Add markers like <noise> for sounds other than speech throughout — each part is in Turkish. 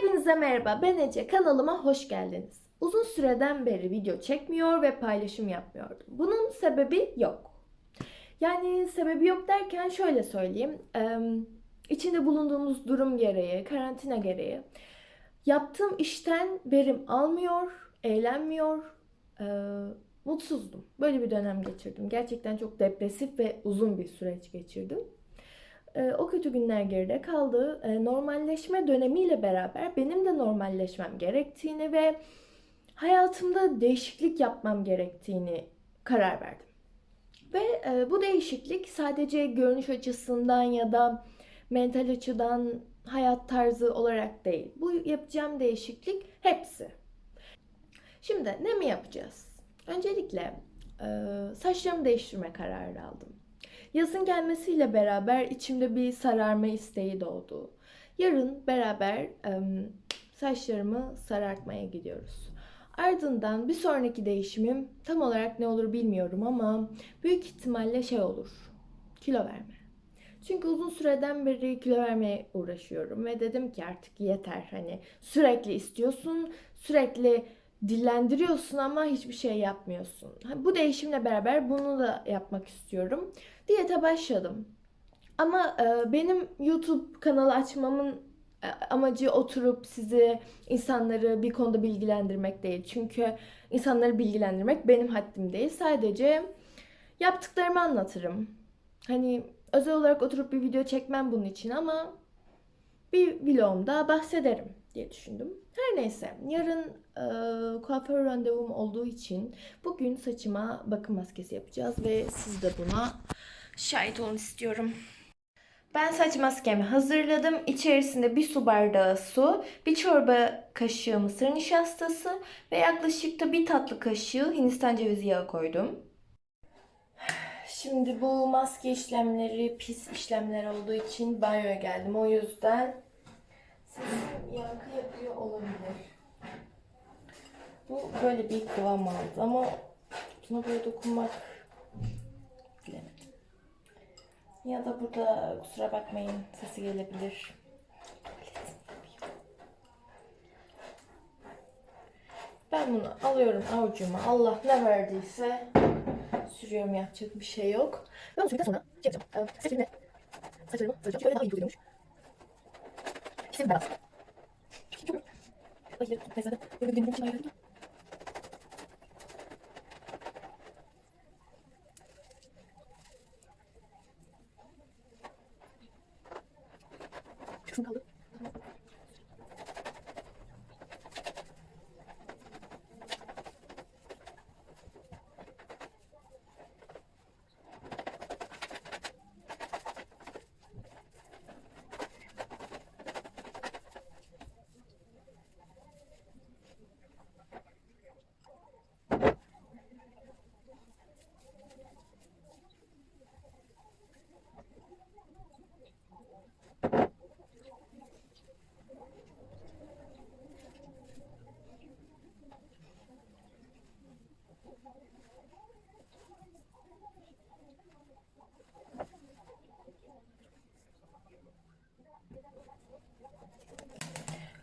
Hepinize merhaba, ben Ece. Kanalıma hoş geldiniz. Uzun süreden beri video çekmiyor ve paylaşım yapmıyordum. Bunun sebebi yok. Yani sebebi yok derken şöyle söyleyeyim. Eee, içinde bulunduğumuz durum gereği, karantina gereği yaptığım işten verim almıyor, eğlenmiyor, eee, mutsuzdum. Böyle bir dönem geçirdim. Gerçekten çok depresif ve uzun bir süreç geçirdim. Ee, o kötü günler geride kaldı. Ee, normalleşme dönemiyle beraber benim de normalleşmem gerektiğini ve hayatımda değişiklik yapmam gerektiğini karar verdim. Ve e, bu değişiklik sadece görünüş açısından ya da mental açıdan hayat tarzı olarak değil. Bu yapacağım değişiklik hepsi. Şimdi ne mi yapacağız? Öncelikle e, saçlarımı değiştirme kararı aldım. Yazın gelmesiyle beraber içimde bir sararma isteği doğdu. Yarın beraber saçlarımı sarartmaya gidiyoruz. Ardından bir sonraki değişimim tam olarak ne olur bilmiyorum ama büyük ihtimalle şey olur. Kilo verme. Çünkü uzun süreden beri kilo vermeye uğraşıyorum ve dedim ki artık yeter hani sürekli istiyorsun, sürekli dillendiriyorsun ama hiçbir şey yapmıyorsun. Bu değişimle beraber bunu da yapmak istiyorum. Diyete başladım. Ama e, benim YouTube kanalı açmamın e, amacı oturup sizi insanları bir konuda bilgilendirmek değil. Çünkü insanları bilgilendirmek benim haddim değil. Sadece yaptıklarımı anlatırım. Hani özel olarak oturup bir video çekmem bunun için ama bir vlogumda bahsederim diye düşündüm. Her neyse yarın e, kuaför randevum olduğu için bugün saçıma bakım maskesi yapacağız ve siz de buna şahit olun istiyorum. Ben saç maskemi hazırladım. İçerisinde bir su bardağı su, bir çorba kaşığı mısır nişastası ve yaklaşık da bir tatlı kaşığı Hindistan cevizi yağı koydum. Şimdi bu maske işlemleri pis işlemler olduğu için banyoya geldim. O yüzden yankı yapıyor olabilir. Bu böyle bir kıvam aldı ama buna böyle dokunmak bilemedim. Ya da burada kusura bakmayın sesi gelebilir. Ben bunu alıyorum avucuma. Allah ne verdiyse sürüyorum yapacak bir şey yok. Ben sonra şey yapacağım. Ee, saçlarımı saçlarımı saracağım. Şöyle daha iyi duruyormuş. İşte ben aslında. Hayır, neyse.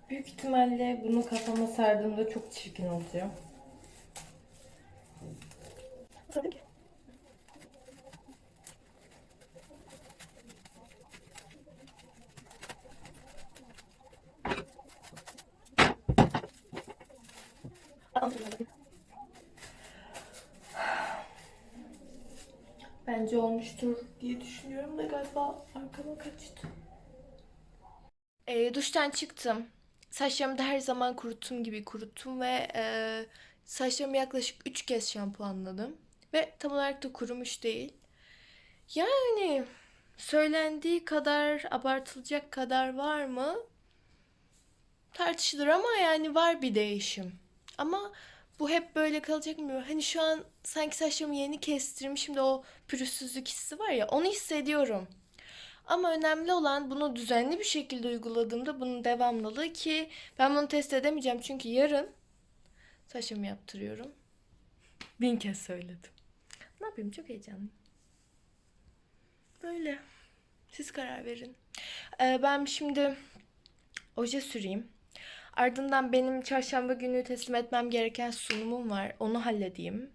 Büyük ihtimalle bunu kafama sardığımda çok çirkin olacağım. Bence olmuştur diye düşünüyorum da galiba arkama kaçtı. E, duştan çıktım. Saçlarımı da her zaman kuruttum gibi kuruttum ve e, saçlarımı yaklaşık 3 kez şampuanladım. Ve tam olarak da kurumuş değil. Yani söylendiği kadar abartılacak kadar var mı? Tartışılır ama yani var bir değişim. Ama bu hep böyle kalacak mı? Hani şu an sanki saçlarımı yeni kestirmişim de o pürüzsüzlük hissi var ya onu hissediyorum. Ama önemli olan bunu düzenli bir şekilde uyguladığımda bunun devamlılığı ki ben bunu test edemeyeceğim çünkü yarın saçımı yaptırıyorum. Bin kez söyledim. Ne yapayım çok heyecanlıyım. Böyle. Siz karar verin. Ee, ben şimdi oje süreyim. Ardından benim çarşamba günü teslim etmem gereken sunumum var. Onu halledeyim.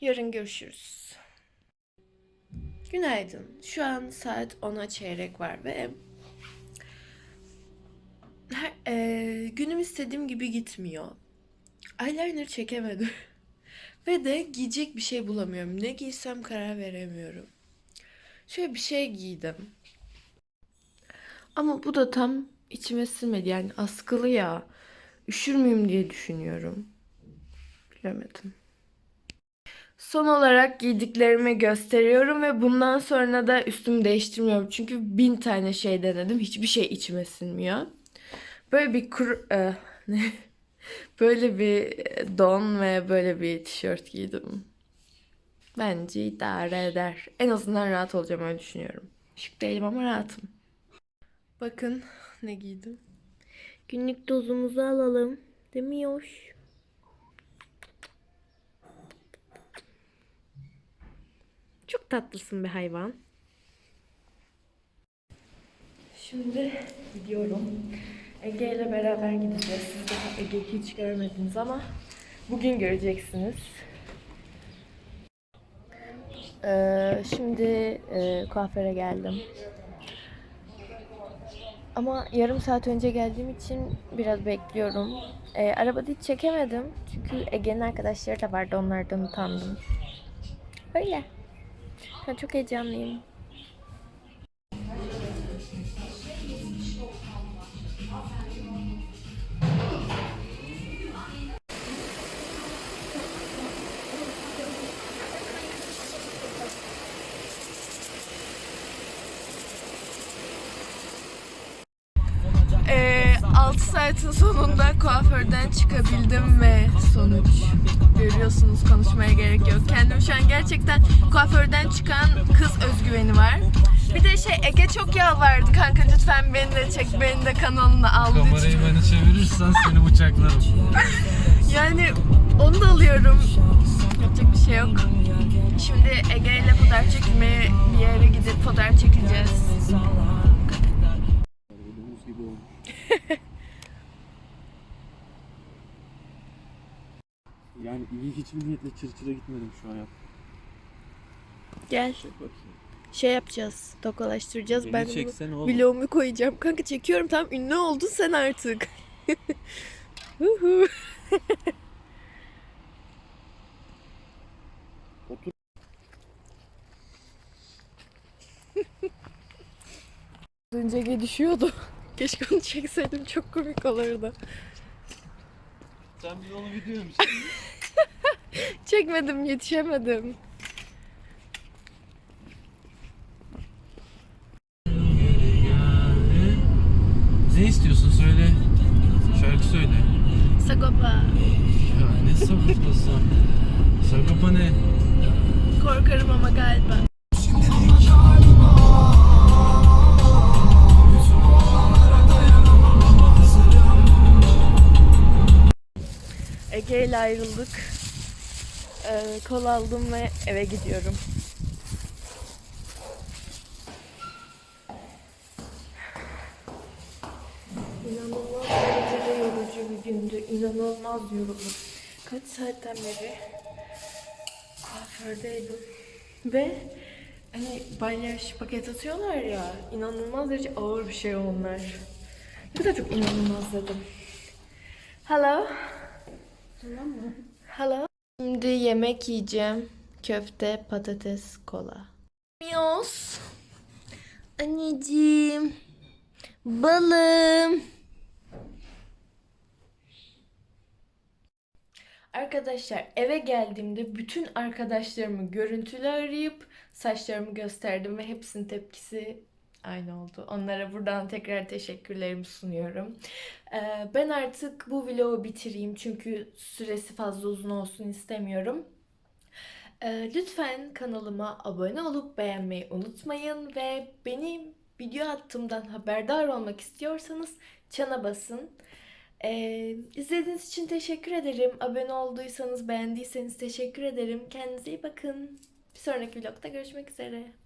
Yarın görüşürüz. Günaydın. Şu an saat 10'a çeyrek var ve her, eee, günüm istediğim gibi gitmiyor. Eyeliner çekemedim. <laughs> Ve de giyecek bir şey bulamıyorum. Ne giysem karar veremiyorum. Şöyle bir şey giydim. Ama bu da tam içime sinmedi. Yani askılı ya. Üşür müyüm diye düşünüyorum. Bilemedim. Son olarak giydiklerimi gösteriyorum ve bundan sonra da üstümü değiştirmiyorum. Çünkü bin tane şey denedim. Hiçbir şey içime sinmiyor. Böyle bir kur... e, ne? <laughs> Böyle bir don ve böyle bir tişört giydim. Bence idare eder. En azından rahat olacağım öyle düşünüyorum. Şık değilim ama rahatım. Bakın ne giydim. Günlük dozumuzu alalım. Değil mi Yoş? Çok tatlısın bir hayvan. Şimdi gidiyorum. Ege ile beraber gideceğiz. Siz daha Ege'yi hiç görmediniz ama bugün göreceksiniz. Ee, şimdi e, kuaföre geldim. Ama yarım saat önce geldiğim için biraz bekliyorum. Ee, arabada hiç çekemedim. Çünkü Ege'nin arkadaşları da vardı. Onlardan utandım. Öyle. Ben çok heyecanlıyım. 6 saatin sonunda kuaförden çıkabildim ve sonuç görüyorsunuz konuşmaya gerek yok. Kendim şu an gerçekten kuaförden çıkan kız özgüveni var. Bir de şey Ege çok yalvardı kanka lütfen beni de çek beni de kanalına al lütfen. Kamerayı bana çevirirsen seni bıçaklarım. <laughs> Yani onu da alıyorum. Yapacak bir şey yok. Şimdi Ege ile fotoğraf çekmeye bir yere gidip fotoğraf çekeceğiz. İyi hiçbir niyetle çırçıra gitmedim şu hayat. Gel Çek bakayım. şey yapacağız. Tokalaştıracağız. Beni ben çeksene bunu oğlum. vlogumu koyacağım. Kanka çekiyorum tam ünlü oldun sen artık. <laughs> Otur. <laughs> Az önce Ege düşüyordu. Keşke onu çekseydim çok komik olurdu. Sen bir onu video mu <laughs> <laughs> Çekmedim yetişemedim. Ne istiyorsun söyle. Şarkı söyle. Sagopa. Ya ne sabırlısı. Sagopa ne? Korkarım ama galiba. Ege ile ayrıldık. Ee, kol aldım ve eve gidiyorum. İnanılmaz derecede yorucu bir gündü. İnanılmaz yoruldum. Kaç saatten beri kuafördeydim. Ve hani balyaj paket atıyorlar ya inanılmaz derece ağır bir şey onlar. Ne kadar çok inanılmaz dedim. Hello. Tamam mı? Hello. Şimdi yemek yiyeceğim. Köfte, patates, kola. Mios. Anneciğim. Balım. Arkadaşlar eve geldiğimde bütün arkadaşlarımı görüntülü arayıp saçlarımı gösterdim ve hepsinin tepkisi aynı oldu. Onlara buradan tekrar teşekkürlerimi sunuyorum. Ee, ben artık bu vlogu bitireyim çünkü süresi fazla uzun olsun istemiyorum. Ee, lütfen kanalıma abone olup beğenmeyi unutmayın ve benim video attığımdan haberdar olmak istiyorsanız çana basın. Ee, izlediğiniz için teşekkür ederim. Abone olduysanız, beğendiyseniz teşekkür ederim. Kendinize iyi bakın. Bir sonraki vlogda görüşmek üzere.